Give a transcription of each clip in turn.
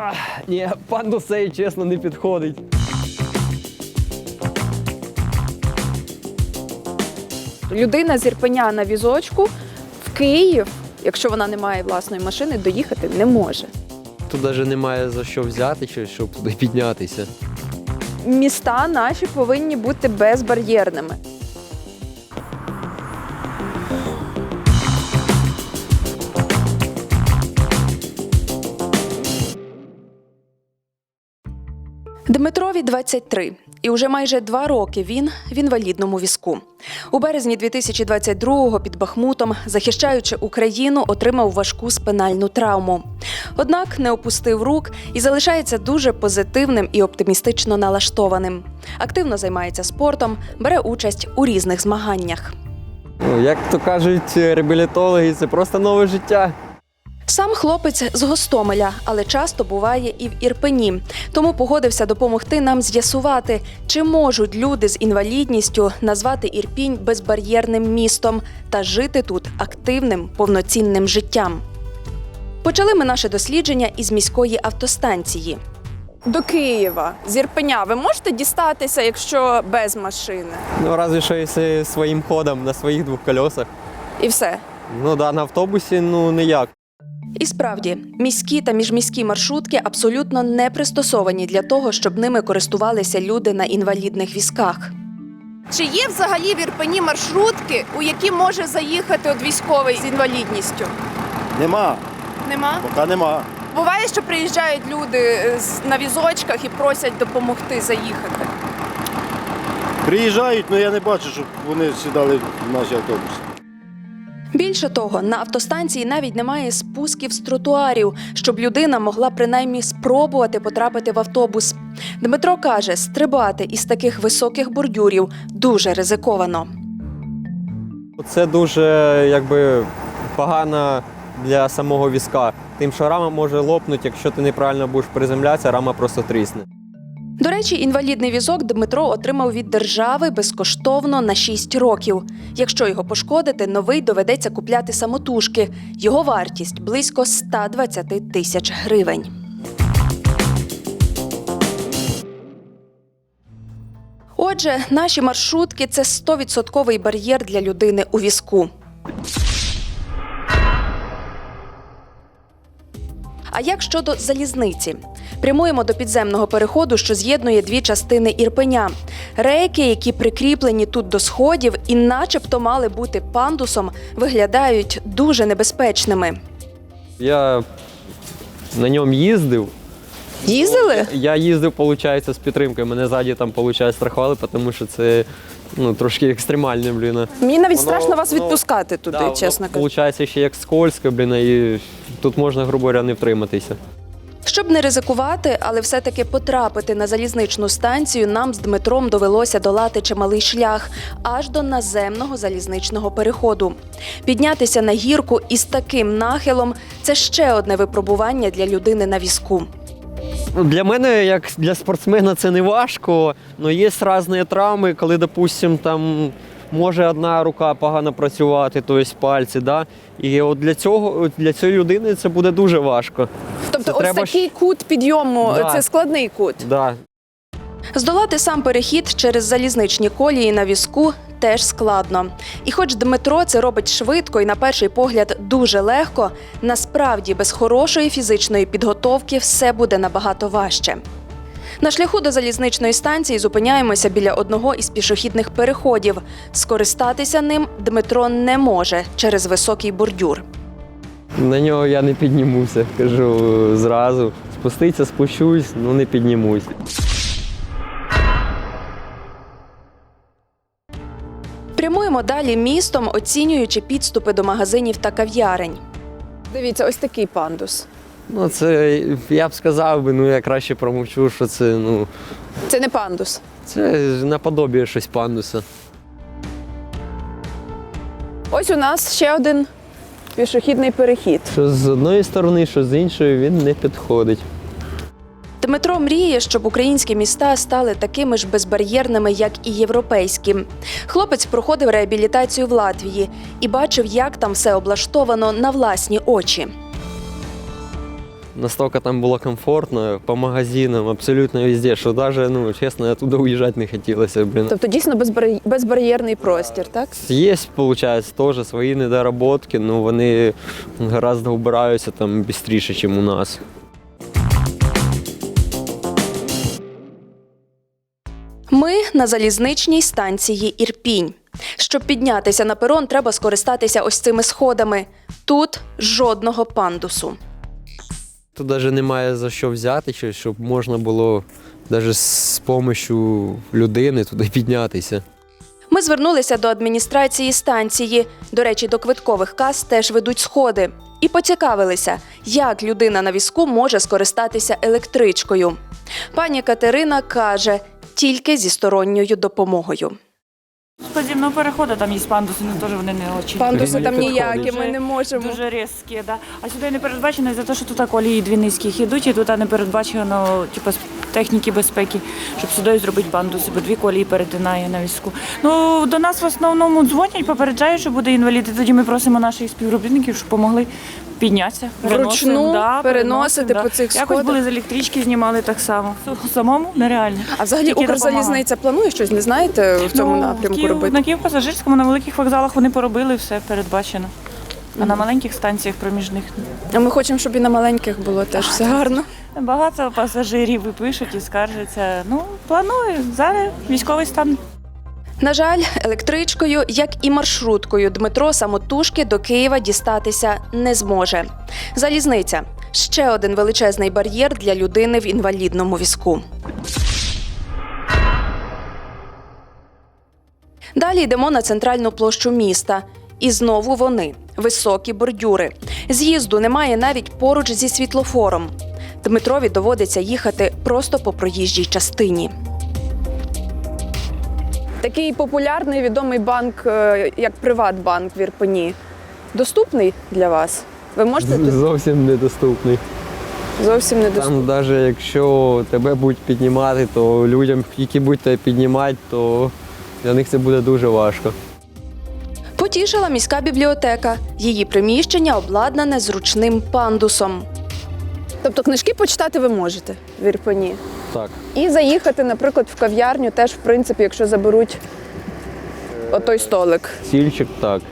Ах, ні, пандус цей, чесно, не підходить. Людина з Ірпеня на візочку в Київ, якщо вона не має власної машини, доїхати не може. Тут навіть немає за що взяти, чи щоб туди піднятися. Міста наші повинні бути безбар'єрними. Дмитрові 23. І уже майже два роки він в інвалідному візку. У березні 2022-го під Бахмутом, захищаючи Україну, отримав важку спинальну травму. Однак не опустив рук і залишається дуже позитивним і оптимістично налаштованим. Активно займається спортом, бере участь у різних змаганнях. Ну, як то кажуть реабілітологи, це просто нове життя. Сам хлопець з Гостомеля, але часто буває і в Ірпені. Тому погодився допомогти нам з'ясувати, чи можуть люди з інвалідністю назвати Ірпінь безбар'єрним містом та жити тут активним повноцінним життям. Почали ми наше дослідження із міської автостанції. До Києва з Ірпеня ви можете дістатися, якщо без машини, Ну, разве що якщо своїм ходом на своїх двох колесах. і все. Ну да, на автобусі ну ніяк. І справді, міські та міжміські маршрутки абсолютно не пристосовані для того, щоб ними користувалися люди на інвалідних візках. Чи є взагалі в Ірпені маршрутки, у які може заїхати от військовий з інвалідністю? Нема, Нема. поки нема. Буває, що приїжджають люди е, з- на візочках і просять допомогти заїхати. Приїжджають, але я не бачу, щоб вони сідали в наші автобуси. Більше того, на автостанції навіть немає спусків з тротуарів, щоб людина могла принаймні спробувати потрапити в автобус. Дмитро каже, стрибати із таких високих бордюрів дуже ризиковано. Це дуже якби погано для самого візка. Тим, що рама може лопнути, якщо ти неправильно будеш приземлятися, рама просто трісне. До речі, інвалідний візок Дмитро отримав від держави безкоштовно на 6 років. Якщо його пошкодити, новий доведеться купляти самотужки. Його вартість близько 120 тисяч гривень. Отже, наші маршрутки це 100% бар'єр для людини у візку. А як щодо залізниці? Прямуємо до підземного переходу, що з'єднує дві частини Ірпеня. Рейки, які прикріплені тут до сходів і начебто мали бути пандусом, виглядають дуже небезпечними. Я на ньому їздив. Їздили? Я їздив, виходить, з підтримкою. Мене ззаді там, виходить, страхували, тому що це ну, трошки екстремальне, блін. Мені навіть Воно- страшно вас воно- відпускати туди, да, чесно кажучи. Виходить, ще як скользко, блін, і тут можна, грубо говоря, не втриматися. Щоб не ризикувати, але все-таки потрапити на залізничну станцію, нам з Дмитром довелося долати чималий шлях аж до наземного залізничного переходу. Піднятися на гірку із таким нахилом це ще одне випробування для людини на візку. Для мене, як для спортсмена, це не важко, але є різні травми, коли, допустим, там може одна рука погано працювати, тобто пальці. Да? І от для цього для цієї людини це буде дуже важко. Тобто, Це ось треба такий кут підйому Да. це складний кут. Да. Здолати сам перехід через залізничні колії на візку теж складно. І хоч Дмитро це робить швидко і на перший погляд дуже легко, насправді без хорошої фізичної підготовки все буде набагато важче. На шляху до залізничної станції зупиняємося біля одного із пішохідних переходів. Скористатися ним Дмитро не може через високий бордюр. На нього я не піднімуся, кажу зразу. Спуститься, спущусь, ну не піднімусь. Прямуємо далі містом, оцінюючи підступи до магазинів та кав'ярень. Дивіться, ось такий пандус. Ну, це я б сказав би, ну я краще промовчу, що це ну Це не пандус. це наподобіє щось пандуса. Ось у нас ще один пішохідний перехід. Що з одної сторони, що з іншої, він не підходить. Дмитро мріє, щоб українські міста стали такими ж безбар'єрними, як і європейські. Хлопець проходив реабілітацію в Латвії і бачив, як там все облаштовано на власні очі. Настолько там было комфортно, по магазинам, абсолютно везде, что даже, ну, честно, оттуда уезжать не хотелось, блин. Тобто дійсно безбар- безбар'єрний простір, так? Є, виходить, теж свої недоработки, ну вони гораздо вбираються там швидше, ніж у нас. Ми на залізничній станції Ірпінь. Щоб піднятися на перон, треба скористатися ось цими сходами. Тут жодного пандусу. Тут навіть немає за що взяти, щось, щоб можна було навіть з допомогою людини туди піднятися. Ми звернулися до адміністрації станції. До речі, до квиткових кас теж ведуть сходи. І поцікавилися, як людина на візку може скористатися електричкою. Пані Катерина каже, тільки зі сторонньою допомогою. Подземного переходу там є пандуси, але теж вони не очень. Пандуси там ніякі, ми не можемо. Дуже різкі, да. А сюди не передбачено за те, що тут колії дві низьких ідуть, і тут не передбачено типу, техніки безпеки, щоб сюди зробити пандуси, бо дві колії перетинає на візку. Ну, до нас в основному дзвонять, попереджають, що буде інвалід, і тоді ми просимо наших співробітників, щоб допомогли піднятися. Вручну переносимо, переносити переносимо, по цих Якось сходах? були з електрички, знімали так само. Самому нереально. А взагалі Тільки Укрзалізниця планує щось, не знаєте, в цьому Ну, напрямку Київ- робити? На Київ-Пасажирському, на великих вокзалах вони поробили все передбачено. А на маленьких станціях проміжних А ми хочемо, щоб і на маленьких було теж все гарно. багато пасажирів і пишуть і скаржаться. Ну, планую. Зараз військовий стан. На жаль, електричкою, як і маршруткою, Дмитро самотужки до Києва дістатися не зможе. Залізниця ще один величезний бар'єр для людини в інвалідному візку. Далі йдемо на центральну площу міста. І знову вони високі бордюри. З'їзду немає навіть поруч зі світлофором. Дмитрові доводиться їхати просто по проїжджій частині. Такий популярний відомий банк, е, як Приватбанк в Ірпені. Доступний для вас? Ви можете тут Зовсім недоступний. зовсім недоступний. Там навіть якщо тебе будуть піднімати, то людям, які будуть тебе піднімати, то для них це буде дуже важко. Потішила міська бібліотека. Її приміщення обладнане зручним пандусом. Тобто книжки почитати ви можете в Ірпені. Так. І заїхати, наприклад, в кав'ярню теж, в принципі, якщо заберуть отой столик. Сільчик так.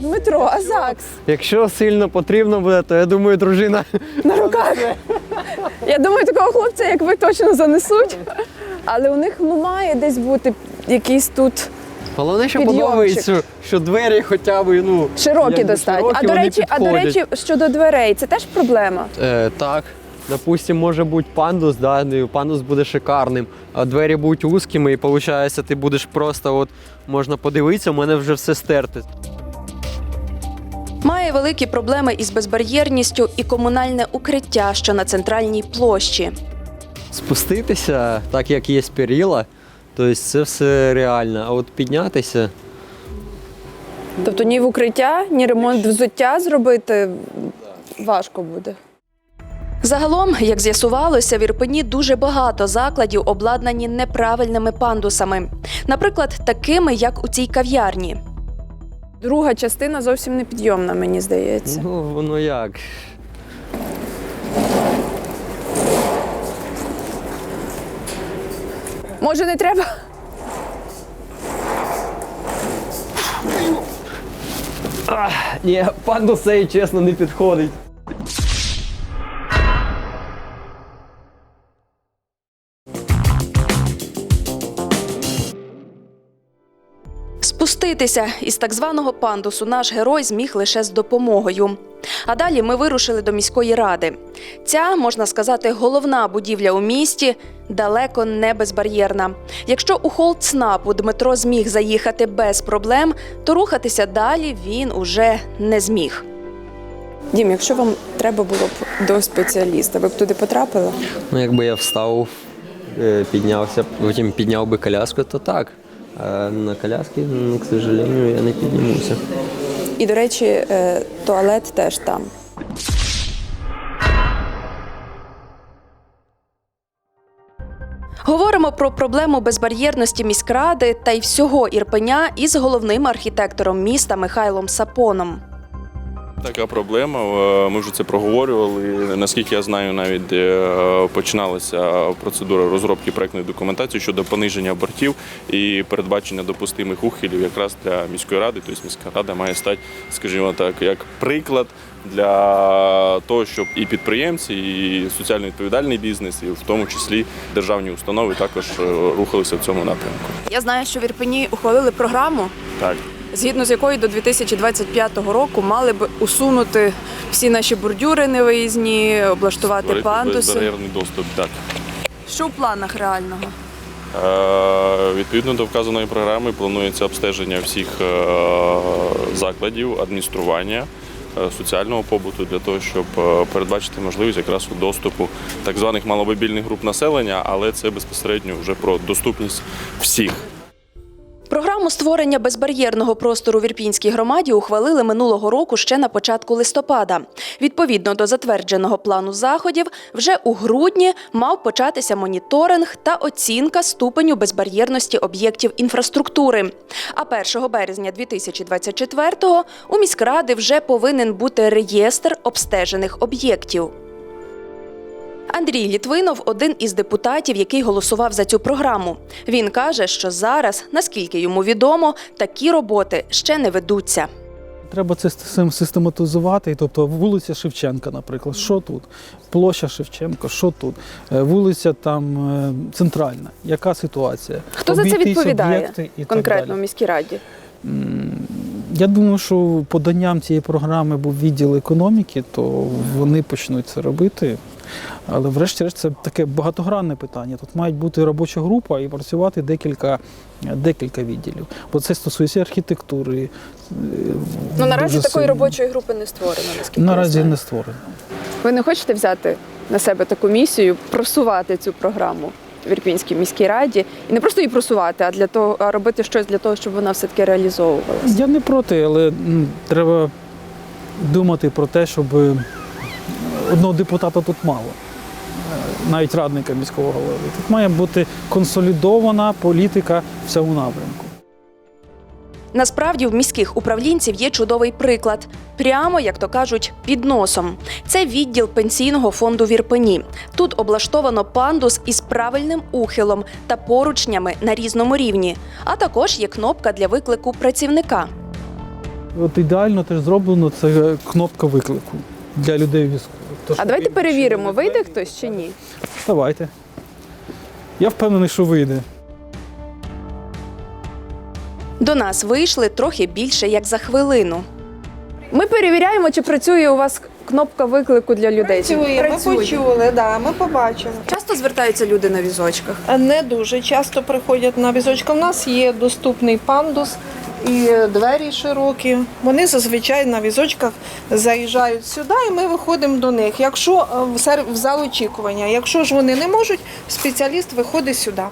Дмитро, а ЗАГС Якщо сильно потрібно буде, то я думаю, дружина на руках. Я думаю, такого хлопця, як ви, точно занесуть. Але у них ну, має десь бути якийсь тут Головне, що Підйомчик. подобається, що двері хоча б ну, широкі достатньо. широкі, А до речі, а до речі, щодо дверей, це теж проблема. Е, так. Допустим, може бути пандус, да, ну, пандус буде шикарним, а двері будуть вузькими, і виходить, ти будеш просто от можна подивитися, у мене вже все стерте. Має великі проблеми із безбар'єрністю і комунальне укриття, що на центральній площі. Спуститися, так як є перила, тобто це все реально. А от піднятися. Тобто ні в укриття, ні ремонт взуття зробити важко буде. Загалом, як з'ясувалося, в Ірпені дуже багато закладів обладнані неправильними пандусами. Наприклад, такими, як у цій кав'ярні. Друга частина зовсім не підйомна, мені здається. Ну, воно як. Може, не треба? Ні, пандус цей, чесно, не підходить. Спуститися із так званого пандусу наш герой зміг лише з допомогою. А далі ми вирушили до міської ради. Ця, можна сказати, головна будівля у місті далеко не безбар'єрна. Якщо у холд ЦНАПу Дмитро зміг заїхати без проблем, то рухатися далі він уже не зміг. Дім, якщо вам треба було б до спеціаліста, ви б туди потрапили? Ну, якби я встав, е, піднявся, потім підняв би коляску, то так. А на коляскі, ну, к сожалению, я не піднімуся. І, до речі, е, туалет теж там. Говоримо про проблему безбар'єрності міськради та й всього Ірпеня із головним архітектором міста Михайлом Сапоном. Така проблема. е, Ми вже це проговорювали. Наскільки я знаю, навіть е, починалася процедура розробки проектної документації щодо пониження бортів і передбачення допустимих ухилів якраз для міської ради. Тобто міська рада має стати, скажімо так, як приклад для того, щоб і підприємці, і соціально відповідальний бізнес, і в тому числі державні установи також е, рухалися в цьому напрямку. Я знаю, що в Ірпені ухвалили програму, Так. Згідно з якою до 2025 року мали б усунути всі наші бордюри невиїзні, облаштувати Створити пандуси. безбар'єрний доступ. Так. Що в планах реального? Е, Відповідно до вказаної програми планується обстеження всіх е, закладів, адміністрування, е, соціального побуту для того, щоб передбачити можливість якраз у доступу так званих маломобільних груп населення, але це безпосередньо вже про доступність всіх. Програму створення безбар'єрного простору в Ірпінській громаді ухвалили минулого року ще на початку листопада. Відповідно до затвердженого плану заходів, вже у грудні мав початися моніторинг та оцінка ступеню безбар'єрності об'єктів інфраструктури. А 1 березня 2024-го у міськради вже повинен бути реєстр обстежених об'єктів. Андрій Літвинов один із депутатів, який голосував за цю програму. Він каже, що зараз, наскільки йому відомо, такі роботи ще не ведуться. Треба це систематизувати. Тобто вулиця Шевченка, наприклад, що тут? Площа Шевченка, що тут? Е, Вулиця там е, центральна. Яка ситуація? Хто за це відповідає і конкретно в міській раді? Я думаю, що поданням цієї програми був відділ економіки, то вони почнуть це робити. Але врешті-решт це таке багатогранне питання. Тут мають бути робоча група і працювати декілька, декілька відділів. Бо це стосується архітектури. е, Ну наразі такої сильно. робочої групи не створено. Наскільки Наразі не створено. Ви не хочете взяти на себе таку місію, просувати цю програму в Ірпінській міській раді і не просто її просувати, а для того, а робити щось для того, щоб вона все таки реалізовувалася. Я не проти, але треба думати про те, щоб одного депутата тут мало. Е, Навіть радника міського голови. Тут має бути консолідована політика в цьому напрямку. Насправді в міських управлінців є чудовий приклад. Прямо, як то кажуть, під носом. Це відділ пенсійного фонду в Ірпені. Тут облаштовано пандус із правильним ухилом та поручнями на різному рівні. А також є кнопка для виклику працівника. От ідеально теж зроблено це кнопка виклику для людей військових. То, А давайте перевіримо, вийде хтось чи ні. Давайте. Я впевнений, що вийде. До нас вийшли трохи більше як за хвилину. Ми перевіряємо, чи працює у вас кнопка виклику для людей. Працює, ми почули, да, ми побачили. Часто звертаються люди на візочках. Не дуже часто приходять на візочка. У нас є доступний пандус і двері широкі. Вони зазвичай на візочках заїжджають сюди, і ми виходимо до них. Якщо е, в зал очікування, якщо ж вони не можуть, спеціаліст виходить сюди.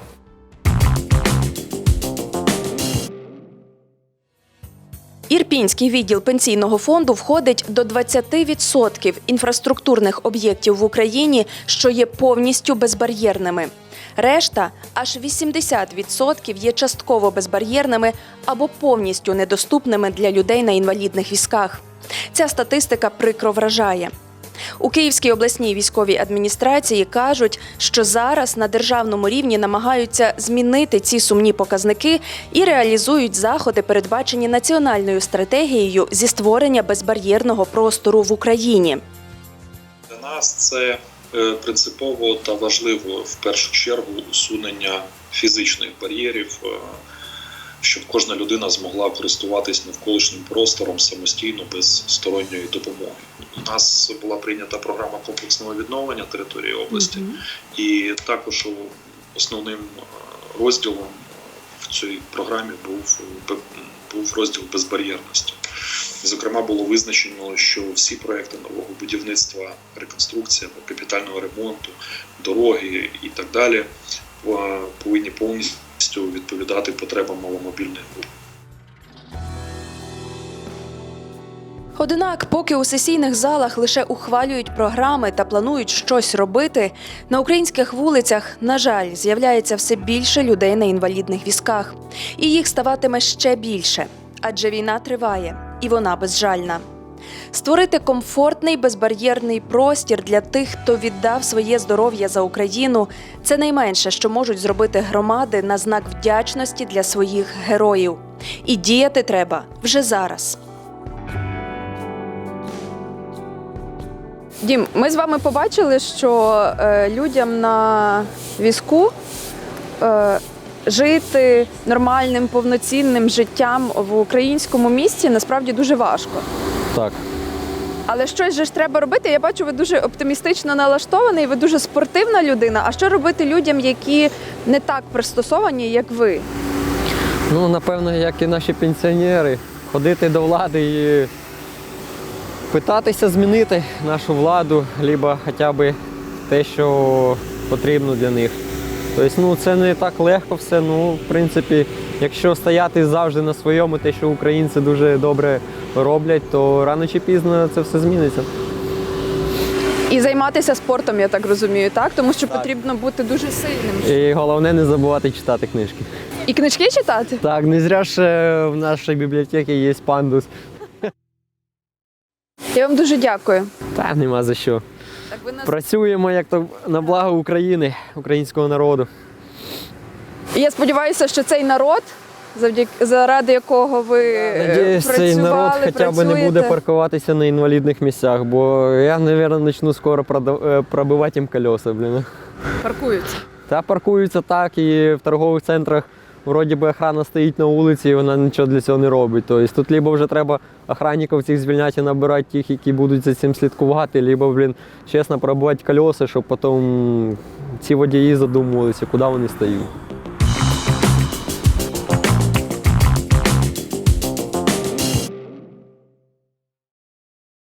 Ірпінський відділ пенсійного фонду входить до 20% інфраструктурних об'єктів в Україні, що є повністю безбар'єрними. Решта аж 80% є частково безбар'єрними або повністю недоступними для людей на інвалідних візках. Ця статистика прикро вражає. У Київській обласній військовій адміністрації кажуть, що зараз на державному рівні намагаються змінити ці сумні показники і реалізують заходи, передбачені національною стратегією зі створення безбар'єрного простору в Україні. Для нас це принципово та важливо в першу чергу усунення фізичних бар'єрів, е, щоб кожна людина змогла користуватись навколишнім простором самостійно без сторонньої допомоги. У нас була прийнята програма комплексного відновлення території області, і також основним е, розділом в цій програмі був, е, був розділ безбар'єрності. Зокрема, було визначено, що всі проекти нового будівництва, реконструкція, капітального ремонту, дороги і так далі е, повинні повністю відповідати потребам маломобільних груп. Однак, поки у сесійних залах лише ухвалюють програми та планують щось робити, на українських вулицях, на жаль, з'являється все більше людей на інвалідних візках, і їх ставатиме ще більше, адже війна триває і вона безжальна. Створити комфортний безбар'єрний простір для тих, хто віддав своє здоров'я за Україну, це найменше, що можуть зробити громади на знак вдячності для своїх героїв. І діяти треба вже зараз. Дім, ми з вами побачили, що е, людям на візку е, жити нормальним повноцінним життям в українському місті насправді дуже важко. Так. Але щось же ж треба робити. Я бачу, ви дуже оптимістично налаштований, ви дуже спортивна людина. А що робити людям, які не так пристосовані, як ви? Ну, напевно, як і наші пенсіонери, ходити до влади і питатися змінити нашу владу, либо хоча б те, що потрібно для них. Тобто, ну, це не так легко все. Ну, в принципі, якщо стояти завжди на своєму, те, що українці дуже добре роблять, то рано чи пізно це все зміниться. І займатися спортом, я так розумію, так? Тому що потрібно бути дуже сильним. І головне не забувати читати книжки. І книжки читати? Так, не зря ж е, в нашій бібліотеці є пандус. Я вам дуже дякую. Та нема за що. Так ви нас Працюємо як то на благо України, українського народу. І я сподіваюся, що цей народ, завдяки заради якого ви е, Надіюсь, цей народ хоча б не буде паркуватися на інвалідних місцях, бо я, мабуть, почну скоро е, пробивати їм колеса, блін. паркуються. Та паркуються так, і в торгових центрах вроді би охрана стоїть на вулиці, і вона нічого для цього не робить. Тобто тут либо вже треба охранників цих звільняти і набирати тих, які будуть за цим слідкувати, либо, блін, чесно, пробувати колеса, щоб потім ці водії задумувалися, куди вони стають.